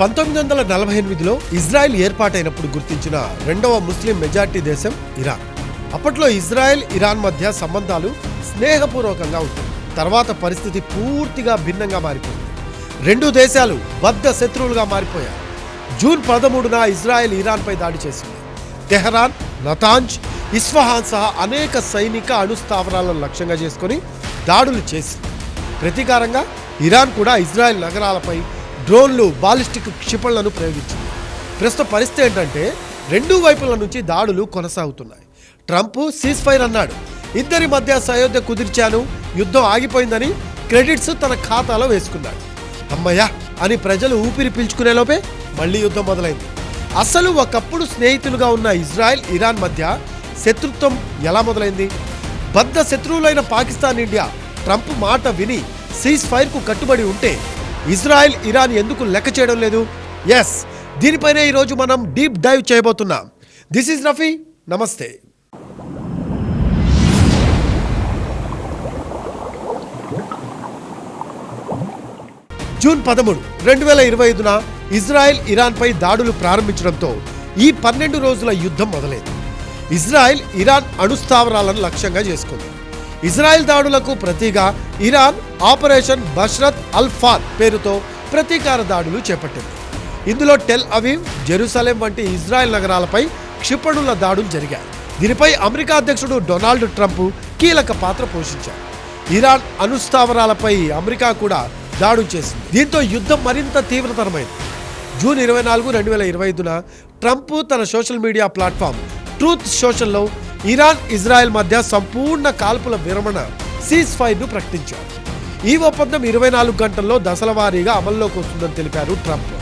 పంతొమ్మిది వందల నలభై ఎనిమిదిలో ఇజ్రాయెల్ ఏర్పాటైనప్పుడు గుర్తించిన రెండవ ముస్లిం మెజార్టీ దేశం ఇరాన్. అప్పట్లో ఇజ్రాయెల్ ఇరాన్ మధ్య సంబంధాలు స్నేహపూర్వకంగా ఉంటాయి తర్వాత పరిస్థితి పూర్తిగా భిన్నంగా మారిపోయింది. రెండు దేశాలు బద్ధ శత్రువులుగా మారిపోయాయి. జూన్ పదమూడున ఇజ్రాయెల్ ఇరాన్పై దాడి చేసింది. తెహరాన్ నతాంజ్ ఇస్ఫహాన్ సహా అనేక సైనిక అణుస్థావరాలను లక్ష్యంగా చేసుకొని దాడులు చేసింది. ప్రతీకారంగా ఇరాన్ కూడా ఇజ్రాయెల్ నగరాలపై డ్రోన్లు బాలిస్టిక్ క్షిపణులను ప్రయోగించింది. ప్రస్తుత పరిస్థితి ఏంటంటే రెండు వైపుల నుంచి దాడులు కొనసాగుతున్నాయి. ట్రంప్ సీజ్ ఫైర్ అన్నాడు. ఇద్దరి మధ్య సయోధ్య కుదిర్చాను యుద్ధం ఆగిపోయిందని క్రెడిట్స్ తన ఖాతాలో వేసుకున్నాడు. అమ్మయ్యా అని ప్రజలు ఊపిరి పీల్చుకునేలోపే మళ్ళీ యుద్ధం మొదలైంది. అసలు ఒకప్పుడు స్నేహితులుగా ఉన్న ఇజ్రాయెల్ ఇరాన్ మధ్య శత్రుత్వం ఎలా మొదలైంది? బద్ద శత్రువులైన పాకిస్తాన్ ఇండియా ట్రంప్ మాట విని సీజ్ ఫైర్కు కట్టుబడి ఉంటే ఇజ్రాయెల్ ఇరాన్ ఎందుకు లెక్క చేయడం లేదు? ఎస్ దీనిపైనే ఈరోజు మనం డీప్ డైవ్ చేయబోతున్నాం. This is Rafi namaste June పదమూడు రెండు వేల ఇరవై ఐదున ఇజ్రాయెల్ ఇరాన్పై దాడులు ప్రారంభించడంతో ఈ పన్నెండు రోజుల యుద్ధం మొదలైంది. ఇజ్రాయెల్ ఇరాన్ అణుస్థావరాలను లక్ష్యంగా చేసుకుంది. ఇజ్రాయెల్ దాడులకు ప్రతిగా ఇరాన్ ఆపరేషన్ బష్రత్ అల్ఫాద్ పేరుతో ప్రతీకార దాడులు చేపట్టింది. ఇందులో టెల్ అవీవ్ జెరూసలేం వంటి ఇజ్రాయెల్ నగరాలపై క్షిపణుల దాడులు జరిగాయి. దీనిపై అమెరికా అధ్యక్షుడు డొనాల్డ్ ట్రంప్ కీలక పాత్ర పోషించారు. ఇరాన్ అనుస్థావరాలపై అమెరికా కూడా దాడులు చేసింది. దీంతో యుద్ధం మరింత తీవ్రతరమైంది. జూన్ ఇరవై నాలుగు రెండు వేల ఇరవై ఐదున ట్రంప్ తన సోషల్ మీడియా ప్లాట్ఫామ్ ట్రూత్ సోషల్లో ఇరాన్ ఇజ్రాయెల్ మధ్య సంపూర్ణ కాల్పుల విరమణ సీజ్ ఫైర్ను ప్రకటించారు. ఈ ఒప్పందం ఇరవై నాలుగు గంటల్లో దశల వారీగా అమల్లోకి వస్తుందని తెలిపారు ట్రంప్.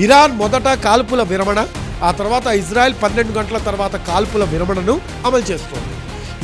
ఇరాన్ మొదట కాల్పుల విరమణ ఆ తర్వాత ఇజ్రాయెల్ పన్నెండు గంటల తర్వాత కాల్పుల విరమణను అమలు చేస్తోంది.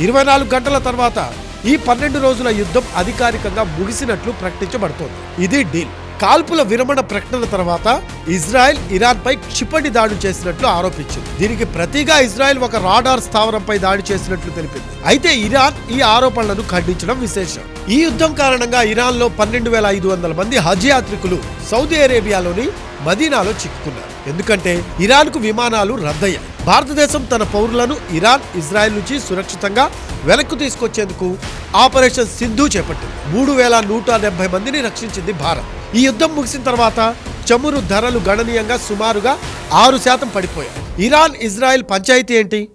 ఇరవై నాలుగు గంటల తర్వాత ఈ పన్నెండు రోజుల యుద్ధం అధికారికంగా ముగిసినట్లు ప్రకటించబడుతోంది. ఇది డీల్. కాల్పుల విరమణ ప్రకటన తర్వాత ఇజ్రాయెల్ ఇరాన్ పై క్షిపణి దాడి చేసినట్లు ఆరోపించింది. దీనికి ప్రతిగా ఇజ్రాయెల్ ఒక రాడార్ స్థావరంపై దాడి చేసినట్లు తెలిపింది. అయితే ఇరాన్ ఈ ఆరోపణలను ఖండించడం విశేషం. ఈ యుద్ధం కారణంగా ఇరాన్లో పన్నెండు వేల ఐదు వందల మంది హజ్ యాత్రికులు సౌదీ అరేబియాలోని మదీనాలో చిక్కుకున్నారు. ఎందుకంటే ఇరాన్కు విమానాలు రద్దయ్యాయి. భారతదేశం తన పౌరులను ఇరాన్ ఇజ్రాయెల్ నుంచి సురక్షితంగా వెనక్కు తీసుకొచ్చేందుకు ఆపరేషన్ సింధు చేపట్టింది. మూడు వేల నూట డెబ్బై మందిని రక్షించింది భారత్. ఈ యుద్ధం ముగిసిన తర్వాత చమురు ధరలు గణనీయంగా సుమారుగా ఆరు శాతం పడిపోయాయి. ఇరాన్ ఇజ్రాయెల్ పంచాయతీ ఏంటి?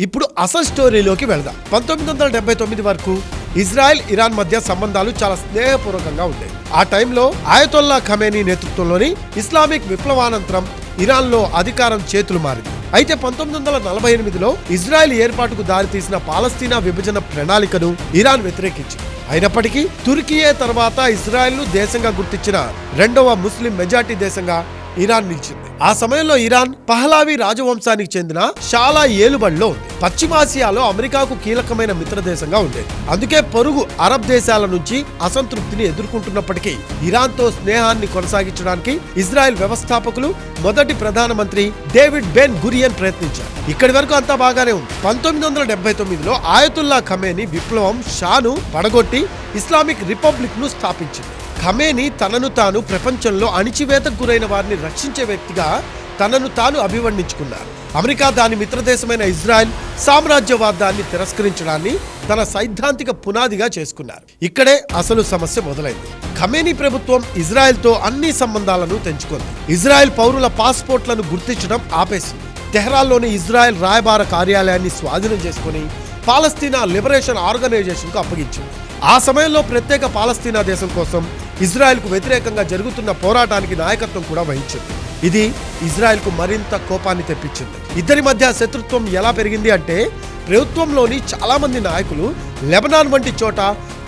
ఇప్పుడు అసలు స్టోరీలోకి వెళదాం. పంతొమ్మిది వందల డెబ్బై తొమ్మిది వరకు ఇజ్రాయెల్ ఇరాన్ మధ్య సంబంధాలు చాలా స్నేహపూర్వకంగా ఉండేవి. ఆ టైంలో ఆయతొల్లా ఖమేనీ నేతృత్వంలోని ఇస్లామిక్ విప్లవానంతరం ఇరాన్లో అధికారం చేతులు మారింది. అయితే పంతొమ్మిది వందల నలభై ఎనిమిదిలో ఇజ్రాయెల్ ఏర్పాటుకు దారితీసిన పాలస్తీనా విభజన ప్రణాళికను ఇరాన్ వ్యతిరేకించింది. అయినప్పటికీ తుర్కియే తర్వాత ఇజ్రాయెల్ను దేశంగా గుర్తించిన రెండవ ముస్లిం మెజార్టీ దేశంగా ఇరాన్ నిలిచింది. ఆ సమయంలో ఇరాన్ పహలావి రాజవంశానికి చెందిన చాలా ఏలుబడిలో ఉంది. పశ్చిమాసియాలో అమెరికాకు కీలకమైన మిత్రదేశంగా ఉండేది అందుకే పొరుగు అరబ్ దేశాల నుంచి అసంతృప్తిని ఎదుర్కొంటున్నప్పటికీ ఇరాన్తో స్నేహాన్ని కొనసాగించడానికి ఇజ్రాయెల్ వ్యవస్థాపకులు మొదటి ప్రధానమంత్రి డేవిడ్ బెన్ గురియన్ ప్రయత్నించారు. ఇక్కడి వరకు అంతా బాగానే ఉంది. పంతొమ్మిది వందల డెబ్బై తొమ్మిదిలో ఆయతుల్లా ఖమేని విప్లవం షాను పడగొట్టి ఇస్లామిక్ రిపబ్లిక్ను స్థాపించింది. ఖమేని తనను తాను ప్రపంచంలో అణిచివేతకు గురైన వారిని రక్షించే వ్యక్తిగా తనను తాను అభివర్ణించుకున్నారు అమెరికా దాని మిత్రదేశమైన ఇజ్రాయెల్ సామ్రాజ్యవాదాన్ని తిరస్కరించడాన్ని తన సైద్ధాంతిక పునాదిగా చేసుకున్నారు. ఇక్కడే అసలు సమస్య మొదలైంది. ఖమేనీ ప్రభుత్వం ఇజ్రాయెల్తో అన్ని సంబంధాలను తెంచుకుంది. ఇజ్రాయెల్ పౌరుల పాస్పోర్ట్లను గుర్తించడం ఆపేసింది. తెహ్రాన్లోని ఇజ్రాయెల్ రాయబార కార్యాలయాన్ని స్వాధీనం చేసుకుని పాలస్తీనా లిబరేషన్ ఆర్గనైజేషన్కు అప్పగించింది. ఆ సమయంలో ప్రత్యేక పాలస్తీనా దేశం కోసం ఇజ్రాయెల్కు వ్యతిరేకంగా జరుగుతున్న పోరాటానికి నాయకత్వం కూడా వహించింది. ఇది ఇజ్రాయెల్కు మరింత కోపాన్ని తెప్పించింది. ఇద్దరి మధ్య శత్రుత్వం ఎలా పెరిగింది అంటే ప్రభుత్వంలోని చాలామంది నాయకులు లెబనాన్ వంటి చోట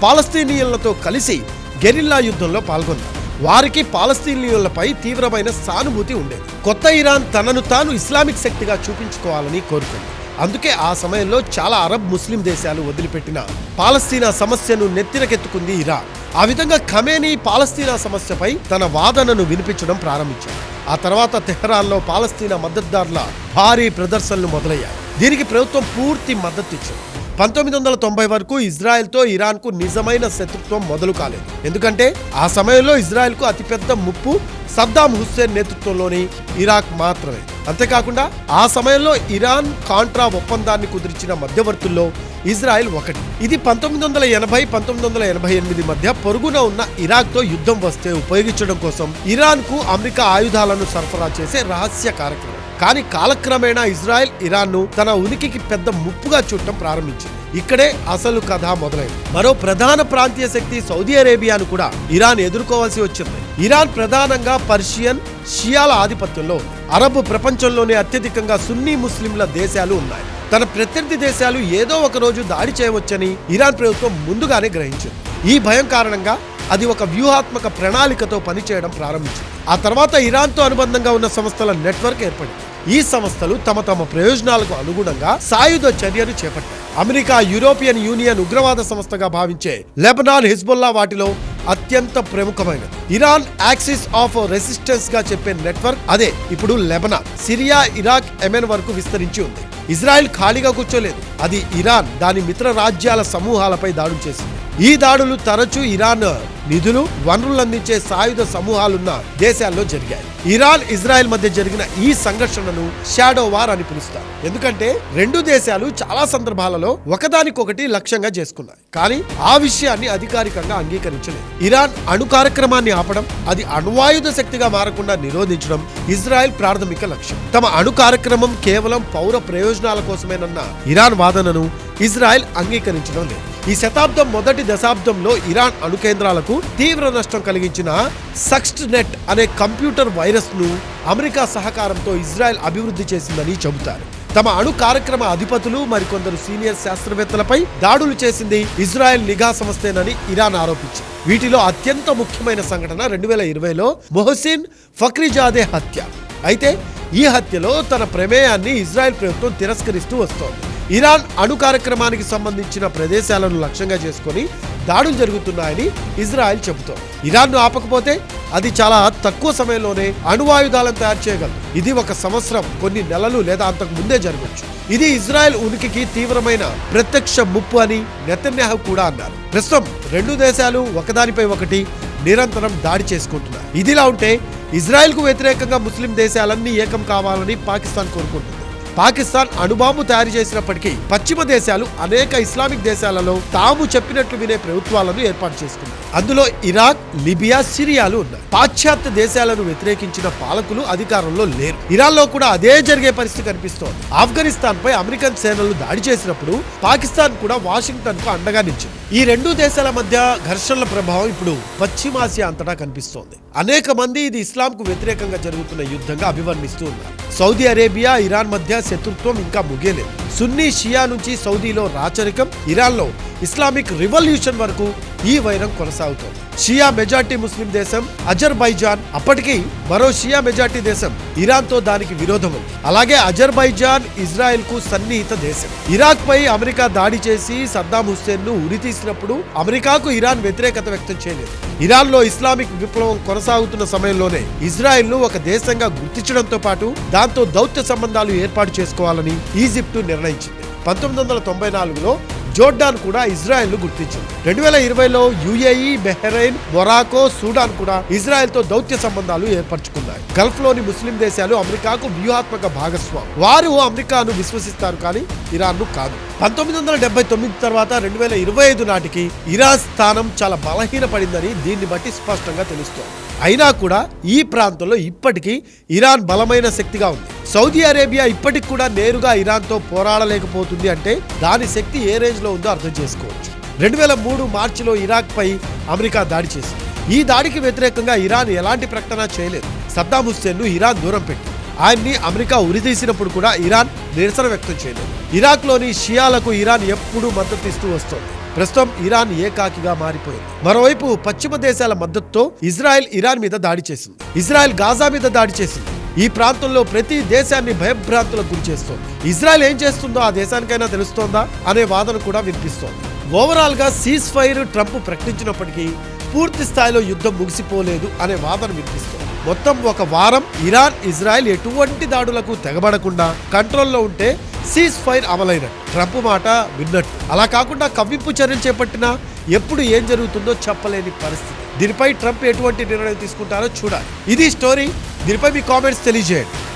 పాలస్తీనియన్లతో కలిసి గెరిల్లా యుద్ధంలో పాల్గొన్నారు. వారికి పాలస్తీనియులపై తీవ్రమైన సానుభూతి ఉండేది. కొత్త ఇరాన్ తనను తాను ఇస్లామిక్ శక్తిగా చూపించుకోవాలని కోరుకుంది. అందుకే ఆ సమయంలో చాలా అరబ్ ముస్లిం దేశాలు వదిలిపెట్టిన పాలస్తీనా సమస్యను నెత్తినకెత్తుకుంది ఇరాన్. ఆ విధంగా ఖమేనీ పాలస్తీనా సమస్యపై తన వాదనను వినిపించడం ప్రారంభించాడు ఆ తర్వాత తెహరాన్లో పాలస్తీనా మద్దతుదారుల భారీ ప్రదర్శనలు మొదలయ్యాయి. దీనికి ప్రభుత్వం పూర్తి మద్దతు ఇచ్చింది. పంతొమ్మిది వందల తొంభై వరకు ఇజ్రాయెల్తో ఇరాన్కు నిజమైన శత్రుత్వం మొదలు కాలేదు. ఎందుకంటే ఆ సమయంలో ఇజ్రాయెల్కు అతిపెద్ద ముప్పు సద్దాం హుస్సేన్ నేతృత్వంలోని ఇరాక్ మాత్రమే. అంతేకాకుండా ఆ సమయంలో ఇరాన్ కాంట్రా ఒప్పందాన్ని కుదిర్చిన మధ్యవర్తుల్లో ఇజ్రాయెల్ ఒకటి. ఇది పంతొమ్మిది వందల ఎనభై పంతొమ్మిది వందల ఎనభై ఎనిమిది మధ్య పొరుగున ఉన్న ఇరాక్తో యుద్ధం వస్తే ఉపయోగించడం కోసం ఇరాన్కు అమెరికా ఆయుధాలను సరఫరా చేసే రహస్య కార్యక్రమం. కానీ కాలక్రమేణా ఇజ్రాయెల్ ఇరాన్ను తన ఉనికికి పెద్ద ముప్పుగా చూడటం ప్రారంభించింది. ఇక్కడే అసలు కథ మొదలైంది. మరో ప్రధాన ప్రాంతీయ శక్తి సౌదీ అరేబియాను కూడా ఇరాన్ ఎదుర్కోవాల్సి వచ్చింది. ఇరాన్ ప్రధానంగా పర్షియన్ షియాల ఆధిపత్యంలో అరబ్ ప్రపంచంలోనే అత్యధికంగా సున్నీ ముస్లింల దేశాలు ఉన్నాయి. తన ప్రత్యర్థి దేశాలు ఏదో ఒక రోజు దాడి చేయవచ్చని ఇరాన్ ప్రభుత్వం ముందుగానే గ్రహించింది. ఈ భయం కారణంగా అది ఒక వ్యూహాత్మక ప్రణాళికతో పనిచేయడం ప్రారంభించింది. ఆ తర్వాత ఇరాన్తో అనుబంధంగా ఉన్న సంస్థల నెట్వర్క్ ఏర్పడింది. ఈ సంస్థలు తమ తమ ప్రయోజనాలకు అనుగుణంగా సాయుధ చర్యలు చేపట్టాయి. అమెరికా యూరోపియన్ యూనియన్ ఉగ్రవాద సంస్థగా భావించే లెబనాన్ హిజ్బుల్లా వాటిలో అత్యంత ప్రముఖమైనది. ఇరాన్ యాక్సిస్ ఆఫ్ రెసిస్టెన్స్గా చెప్పే నెట్వర్క్ అదే ఇప్పుడు లెబనాన్ సిరియా ఇరాక్ ఎమెన్ వరకు విస్తరించి ఉంది. ఇజ్రాయెల్ ఖాళీగా కూర్చోలేదు. అది ఇరాన్ దాని మిత్ర రాజ్యాల సమూహాలపై దాడులు చేసింది. ఈ దాడులు తరచూ ఇరాన్ నిధులు వనరులు అందించే సాయుధ సమూహాలున్న దేశాల్లో జరిగాయి. ఇరాన్ ఇజ్రాయెల్ మధ్య జరిగిన ఈ సంఘర్షణను షాడో వార్ అని పిలుస్తారు. ఎందుకంటే రెండు దేశాలు చాలా సందర్భాలలో ఒకదానికొకటి లక్ష్యంగా చేసుకున్నాయి. కానీ ఆ విషయాన్ని అధికారికంగా అంగీకరించలేదు. ఇరాన్ అణు కార్యక్రమాన్ని ఆపడం అది అణ్వాయుధ శక్తిగా మారకుండా నిరోధించడం ఇజ్రాయెల్ ప్రాథమిక లక్ష్యం. తమ అణు కార్యక్రమం కేవలం పౌర ప్రయోజనం ప్రయోజనాల కోసమేనన్న ఇరాన్ వాదనను ఇజ్రాయెల్ అంగీకరించడం లేదు ఈ శతాబ్దం మొదటి దశాబ్దంలో ఇరాన్ అణు కేంద్రాలకు తీవ్ర నష్టం కలిగించిన సక్స్ట్ నెట్ అనే కంప్యూటర్ వైరస్ను అమెరికా సహకారంతో ఇజ్రాయెల్ అభివృద్ధి చేసిందని చెబుతారు. తమ అణు కార్యక్రమ అధిపతులు మరికొందరు సీనియర్ శాస్త్రవేత్తలపై దాడులు చేసింది ఇజ్రాయెల్ నిఘా సంస్థేనని ఇరాన్ ఆరోపించింది. వీటిలో అత్యంత ముఖ్యమైన సంఘటన రెండు వేల ఇరవైలో మొహసిన్ ఫక్రిజాదే హత్య. అయితే ఈ హత్యలో తన ప్రమేయాన్ని ఇజ్రాయెల్ ప్రభుత్వం తిరస్కరిస్తూ వస్తోంది. ఇరాన్ అణు కార్యక్రమానికి సంబంధించిన ప్రదేశాలను లక్ష్యంగా చేసుకొని దాడులు జరుగుతున్నాయని ఇజ్రాయెల్ చెబుతోంది. ఇరాన్ను ఆపకపోతే అది చాలా తక్కువ సమయంలోనే అణువాయుధాలను తయారు చేయగలదు. ఇది ఒక సంవత్సరం కొన్ని నెలలు లేదా అంతకు ముందే జరగవచ్చు. ఇది ఇజ్రాయెల్ ఉనికికి తీవ్రమైన ప్రత్యక్ష ముప్పు అని నెతన్యాహు కూడా అన్నారు. ప్రస్తుతం రెండు దేశాలు ఒకదానిపై ఒకటి నిరంతరం దాడి చేసుకుంటున్నారు ఇదిలా ఉంటే ఇజ్రాయెల్కు వ్యతిరేకంగా ముస్లిం దేశాలన్నీ ఏకం కావాలని పాకిస్తాన్ కోరుకుంటుంది. పాకిస్తాన్ అణుబాంబు తయారు చేసినప్పటికీ పశ్చిమ దేశాలు అనేక ఇస్లామిక్ దేశాలలో తాము చెప్పినట్లు వినే ప్రభుత్వాలను ఏర్పాటు చేసుకున్నాయి అందులో ఇరాక్ లిబియా సిరియాలు ఉన్నాయి. పాశ్చాత్య దేశాలను వ్యతిరేకించిన పాలకులు అధికారంలో లేరు. ఇరాన్లో కూడా అదే జరిగే పరిస్థితి కనిపిస్తోంది. ఆఫ్ఘనిస్తాన్ పై అమెరికన్ సేనలు దాడి చేసినప్పుడు పాకిస్తాన్ కూడా వాషింగ్టన్కు అండగా నిలిచింది. ఈ రెండు దేశాల మధ్య ఘర్షణల ప్రభావం ఇప్పుడు పశ్చిమాసియా అంతటా కనిపిస్తోంది. అనేక మంది ఇది ఇస్లాంకు వ్యతిరేకంగా జరుగుతున్న యుద్ధంగా అభివర్ణిస్తూ ఉన్నారు. సౌదీ అరేబియా ఇరాన్ మధ్య శత్రుత్వం ఇంకా ముగియలేదు. సున్నీ షియా నుంచి సౌదీలో రాచరికం ఇరాన్లో ఇస్లామిక్ రివల్యూషన్ వరకు ఈ వైరం కొనసాగుతోంది. షియా మెజార్టీ ముస్లిం దేశం అజర్బైజాన్ అప్పటికి మరో షియా మెజార్టీ దేశం ఇరాన్తో దానికి విరోధం అలాగే అజర్బైజాన్ ఇజ్రాయెల్కు సన్నిహిత దేశం. ఇరాక్ పై అమెరికా దాడి చేసి సద్దాం హుస్సేన్ను ఉరి తీసినప్పుడు అమెరికాకు ఇరాన్ వ్యతిరేకత వ్యక్తం చేయలేదు. ఇరాన్లో ఇస్లామిక్ విప్లవం కొనసాగుతున్న సమయంలోనే ఇజ్రాయెల్ను ఒక దేశంగా గుర్తించడంతో పాటు దాంతో దౌత్య సంబంధాలు ఏర్పాటు చేసుకోవాలని ఈజిప్టు నిర్ణయించింది. పంతొమ్మిది వందల తొంభై నాలుగులో జోర్డాన్ కూడా ఇజ్రాయెల్ను గుర్తించింది. రెండు వేల ఇరవైలో యుఏఈ బెహ్రెయిన్ మొరాకో సూడాన్ కూడా ఇజ్రాయెల్తో దౌత్య సంబంధాలు ఏర్పరచుకున్నాయి. గల్ఫ్లోని ముస్లిం దేశాలు అమెరికాకు వ్యూహాత్మక భాగస్వామి వారు అమెరికాను విశ్వసిస్తారు కానీ ఇరాన్ను కాదు. పంతొమ్మిది వందల డెబ్బై తొమ్మిది తర్వాత రెండు వేల ఇరవై ఐదు నాటికి ఇరాన్ స్థానం చాలా బలహీనపడిందని దీన్ని బట్టి స్పష్టంగా తెలుస్తోంది. అయినా కూడా ఈ ప్రాంతంలో ఇప్పటికీ ఇరాన్ బలమైన శక్తిగా ఉంది. సౌదీ అరేబియా ఇప్పటికి కూడా నేరుగా ఇరాన్తో పోరాడలేకపోతుంది అంటే దాని శక్తి ఏ రేంజ్లో ఉందో అర్థం చేసుకోవచ్చు. రెండు వేల మూడు మార్చిలో ఇరాక్పై అమెరికా దాడి చేసింది. ఈ దాడికి వ్యతిరేకంగా ఇరాన్ ఎలాంటి ప్రకటన చేయలేదు. సద్దాం హుస్సేన్ను ఇరాన్ దూరం పెట్టి ఆయన్ని అమెరికా ఉరితీసినప్పుడు కూడా ఇరాన్ నిరసన వ్యక్తం చేయలేదు. ఇరాక్లోని షియాలకు ఇరాన్ ఎప్పుడూ మద్దతు ఇస్తూ వస్తోంది. ప్రస్తుతం ఇరాన్ ఏకాకిగా మారిపోయింది. మరోవైపు పశ్చిమ దేశాల మద్దతుతో ఇజ్రాయెల్ ఇరాన్ మీద దాడి చేసింది. ఇజ్రాయెల్ గాజా మీద దాడి చేసింది. ఈ ప్రాంతంలో ప్రతి దేశాన్ని భయభ్రాంతులకు గురి చేస్తోంది. ఇజ్రాయెల్ ఏం చేస్తుందో ఆ దేశానికైనా తెలుస్తోందా? అనే వాదన కూడా వినిపిస్తోంది. ఓవరాల్గా సీజ్ ఫైర్ ట్రంప్ ప్రకటించినప్పటికీ పూర్తి స్థాయిలో యుద్ధం ముగిసిపోలేదు అనే వాదన వినిపిస్తోంది. మొత్తం ఒక వారం ఇరాన్ ఇజ్రాయెల్ ఎటువంటి దాడులకు తెగబడకుండా కంట్రోల్లో ఉంటే సీజ్ ఫైర్ అమలైన ట్రంప్ మాట విన్నట్టు. అలా కాకుండా కవ్వింపు చర్యలు చేపట్టినా ఎప్పుడు ఏం జరుగుతుందో చెప్పలేని పరిస్థితి. దీనిపై ట్రంప్ ఎటువంటి నిర్ణయం తీసుకుంటారో చూడాలి. ఇది స్టోరీ దీనిపై మీ కామెంట్స్ తెలియజేయండి.